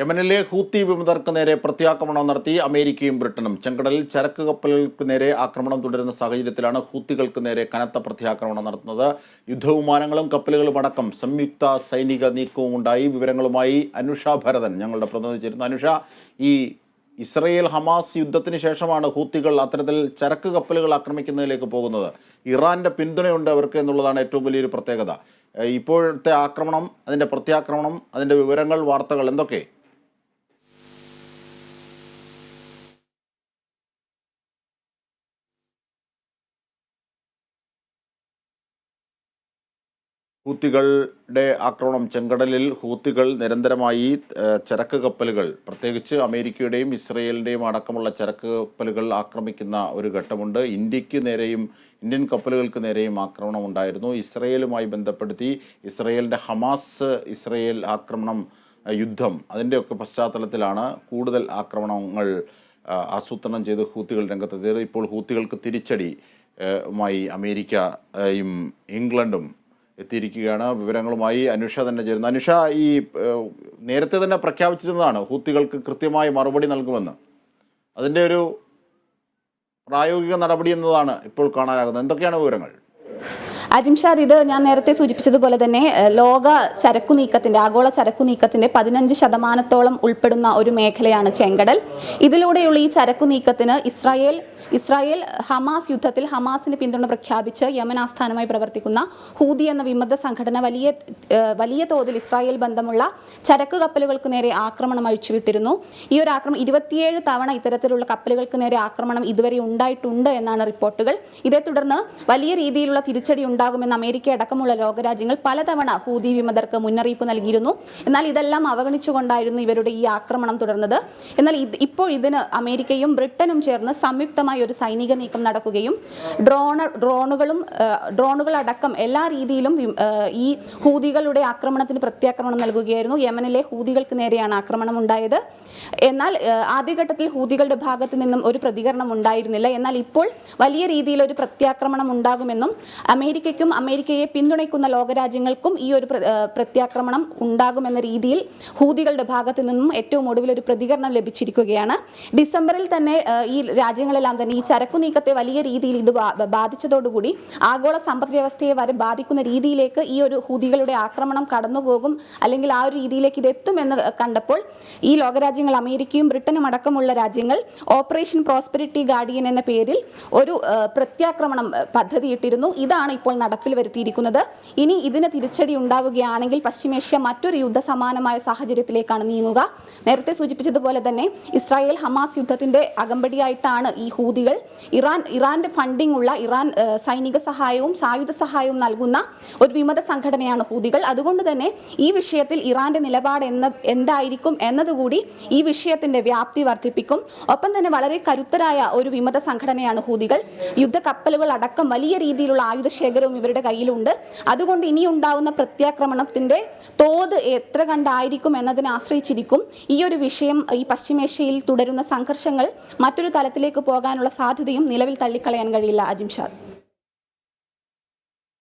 യമനിലെ ഹൂത്തി വിമതർക്ക് നേരെ പ്രത്യാക്രമണം നടത്തി അമേരിക്കയും ബ്രിട്ടനും. ചെങ്കടലിൽ ചരക്ക് കപ്പലുകൾക്ക് നേരെ ആക്രമണം തുടരുന്ന സാഹചര്യത്തിലാണ് ഹൂത്തികൾക്ക് നേരെ കനത്ത പ്രത്യാക്രമണം നടത്തുന്നത്. യുദ്ധവിമാനങ്ങളും കപ്പലുകളും അടക്കം സംയുക്ത സൈനിക നീക്കവും ഉണ്ടായി. വിവരങ്ങളുമായി അനുഷ ഭരതൻ ഞങ്ങളുടെ പ്രതിനിധി ചേരുന്നു അനുഷ ഈ ഇസ്രയേൽ ഹമാസ് യുദ്ധത്തിന് ശേഷമാണ് ഹൂത്തികൾ അത്തരത്തിൽ ചരക്ക് കപ്പലുകൾ ആക്രമിക്കുന്നതിലേക്ക് പോകുന്നത്. ഇറാന്റെ പിന്തുണയുണ്ട് അവർക്ക് എന്നുള്ളതാണ് ഏറ്റവും വലിയൊരു പ്രത്യേകത. ഇപ്പോഴത്തെ ആക്രമണം അതിന്റെ പ്രത്യാക്രമണം അതിന്റെ വിവരങ്ങൾ വാർത്തകൾ എന്തൊക്കെ? ഹൂത്തികളുടെ ആക്രമണം ചെങ്കടലിൽ ഹൂത്തികൾ നിരന്തരമായി ചരക്ക് കപ്പലുകൾ പ്രത്യേകിച്ച് അമേരിക്കയുടെയും ഇസ്രയേലിന്റെയും അടക്കമുള്ള ചരക്ക് കപ്പലുകൾ ആക്രമിക്കുന്ന ഒരു ഘട്ടമുണ്ട്. ഇന്ത്യയ്ക്ക് നേരെയും ഇന്ത്യൻ കപ്പലുകൾക്ക് നേരെയും ആക്രമണം ഉണ്ടായിരുന്നു. ഇസ്രയേലുമായി ബന്ധപ്പെടുത്തി ഇസ്രയേലിന്റെ ഹമാസ് ഇസ്രയേൽ ആക്രമണം യുദ്ധം അതിന്റെയൊക്കെ പശ്ചാത്തലത്തിലാണ് കൂടുതൽ ആക്രമണങ്ങൾ ആസൂത്രണം ചെയ്ത് ഹൂത്തികൾ രംഗത്തെത്തിയത്. ഇപ്പോൾ ഹൂത്തികൾക്ക് തിരിച്ചടി മായി അമേരിക്കയും ഇംഗ്ലണ്ടും എത്തിയിരിക്കുകയാണ്. വിവരങ്ങളുമായി അനുഷ തന്നെ ചേരുന്നു. അനുഷ ഈ നേരത്തെ തന്നെ പ്രഖ്യാപിച്ചിരുന്നതാണ് ഹൂത്തികൾക്ക് കൃത്യമായി മറുപടി നൽകുമെന്ന്. അതിന്റെ ഒരു പ്രായോഗിക നടപടി എന്നതാണ് ഇപ്പോൾ കാണാനാകുന്നത്. എന്തൊക്കെയാണ് വിവരങ്ങൾ? അജിംഷാർ ഇത് ഞാൻ നേരത്തെ സൂചിപ്പിച്ചതുപോലെ തന്നെ ലോക ചരക്കു നീക്കത്തിന്റെ ആഗോള ചരക്കു നീക്കത്തിന്റെ പതിനഞ്ച് ശതമാനത്തോളം ഉൾപ്പെടുന്ന ഒരു മേഖലയാണ് ചെങ്കടൽ. ഇതിലൂടെയുള്ള ഈ ചരക്കു നീക്കത്തിന് ഇസ്രായേൽ ഇസ്രായേൽ ഹമാസ് യുദ്ധത്തിൽ ഹമാസിന് പിന്തുണ പ്രഖ്യാപിച്ച് യമൻ ആസ്ഥാനമായി പ്രവർത്തിക്കുന്ന ഹൂതി എന്ന വിമത സംഘടന വലിയ വലിയ തോതിൽ ഇസ്രായേൽ ബന്ധമുള്ള ചരക്ക് കപ്പലുകൾക്ക് നേരെ ആക്രമണം അഴിച്ചുവിട്ടിരുന്നു. ഈ ഒരു ആക്രമണം ഇരുപത്തിയേഴ് തവണ ഇത്തരത്തിലുള്ള കപ്പലുകൾക്ക് നേരെ ആക്രമണം ഇതുവരെ ഉണ്ടായിട്ടുണ്ട് എന്നാണ് റിപ്പോർട്ടുകൾ. ഇതേ തുടർന്ന് വലിയ രീതിയിലുള്ള തിരിച്ചടി ഉണ്ടാകുമെന്ന് അമേരിക്ക അടക്കമുള്ള ലോകരാജ്യങ്ങൾ പലതവണ ഹൂതി വിമതർക്ക് മുന്നറിയിപ്പ് നൽകിയിരുന്നു. എന്നാൽ ഇതെല്ലാം അവഗണിച്ചുകൊണ്ടായിരുന്നു ഇവരുടെ ഈ ആക്രമണം തുടർന്നത്. എന്നാൽ ഇപ്പോൾ ഇതിന് അമേരിക്കയും ബ്രിട്ടനും ചേർന്ന് സംയുക്തമായി ഒരു സൈനിക നീക്കം നടക്കുകയും ഡ്രോണ ഡ്രോണുകളും ഡ്രോണുകൾ അടക്കം എല്ലാ രീതിയിലും ഈ ഹൂതികളുടെ ആക്രമണത്തിന് പ്രത്യാക്രമണം നൽകുകയായിരുന്നു. യമനിലെ ഹൂതികൾക്ക് നേരെയാണ് ആക്രമണം ഉണ്ടായത്. എന്നാൽ ആദ്യഘട്ടത്തിൽ ഹൂതികളുടെ ഭാഗത്തു നിന്നും ഒരു പ്രതികരണം ഉണ്ടായിരുന്നില്ല. എന്നാൽ ഇപ്പോൾ വലിയ രീതിയിൽ ഒരു പ്രത്യാക്രമണം ഉണ്ടാകുമെന്നും അമേരിക്കയ്ക്കും അമേരിക്കയെ പിന്തുണയ്ക്കുന്ന ലോകരാജ്യങ്ങൾക്കും ഈ ഒരു പ്രത്യാക്രമണം ഉണ്ടാകുമെന്ന രീതിയിൽ ഹൂതികളുടെ ഭാഗത്തു നിന്നും ഏറ്റവും ഒടുവിൽ ഒരു പ്രതികരണം ലഭിച്ചിരിക്കുകയാണ്. ഡിസംബറിൽ തന്നെ ഈ രാജ്യങ്ങളെല്ലാം തന്നെ ഈ ചരക്കു നീക്കത്തെ വലിയ രീതിയിൽ ഇത് ബാധിച്ചതോടുകൂടി ആഗോള സമ്പദ് വ്യവസ്ഥയെ വരെ ബാധിക്കുന്ന രീതിയിലേക്ക് ഈ ഒരു ഹൂതികളുടെ ആക്രമണം കടന്നുപോകും അല്ലെങ്കിൽ ആ ഒരു രീതിയിലേക്ക് ഇത് എത്തുമെന്ന് കണ്ടപ്പോൾ ഈ ലോകരാജ്യങ്ങൾ അമേരിക്കയും ബ്രിട്ടനും അടക്കമുള്ള രാജ്യങ്ങൾ ഓപ്പറേഷൻ പ്രോസ്പെരിറ്റി ഗാർഡിയൻ എന്ന പേരിൽ ഒരു പ്രത്യാക്രമണം പദ്ധതിയിട്ടിരുന്നു. ഇതാണ് ഇപ്പോൾ നടപ്പിൽ വരുത്തിയിരിക്കുന്നത്. ഇനി ഇതിന് തിരിച്ചടി ഉണ്ടാവുകയാണെങ്കിൽ പശ്ചിമേഷ്യ മറ്റൊരു യുദ്ധസമാനമായ സാഹചര്യത്തിലേക്കാണ് നീങ്ങുക. നേരത്തെ സൂചിപ്പിച്ചതുപോലെ തന്നെ ഇസ്രായേൽ ഹമാസ് യുദ്ധത്തിന്റെ അകമ്പടിയായിട്ടാണ് ഈ ഹൂതികൾ. ഇറാൻ ഇറാന്റെ ഫണ്ടിംഗ് ഉള്ള ഇറാൻ സൈനിക സഹായവും സായുധ സഹായവും നൽകുന്ന ഒരു വിമത സംഘടനയാണ് ഹൂതികൾ. അതുകൊണ്ട് തന്നെ ഈ വിഷയത്തിൽ ഇറാന്റെ നിലപാട് എന്ന എന്തായിരിക്കും എന്നതുകൂടി ഈ വിഷയത്തിന്റെ വ്യാപ്തി വർദ്ധിപ്പിക്കും. ഒപ്പം തന്നെ വളരെ കരുത്തരായ ഒരു വിമത സംഘടനയാണ് ഹൂതികൾ. യുദ്ധ കപ്പലുകൾ അടക്കം വലിയ രീതിയിലുള്ള ആയുധ ശേഖരവും ഇവരുടെ കയ്യിലുണ്ട്. അതുകൊണ്ട് ഇനി ഉണ്ടാവുന്ന പ്രത്യാക്രമണത്തിന്റെ തോത് എത്ര കണ്ടായിരിക്കും എന്നതിനെ ആശ്രയിച്ചിരിക്കും. ഈ ഒരു വിഷയം ഈ പശ്ചിമേഷ്യയിൽ തുടരുന്ന സംഘർഷങ്ങൾ മറ്റൊരു തലത്തിലേക്ക് പോകാനുള്ള സാധ്യതയും നിലവിൽ തള്ളിക്കളയാൻ കഴിയില്ല അജിംഷാദ്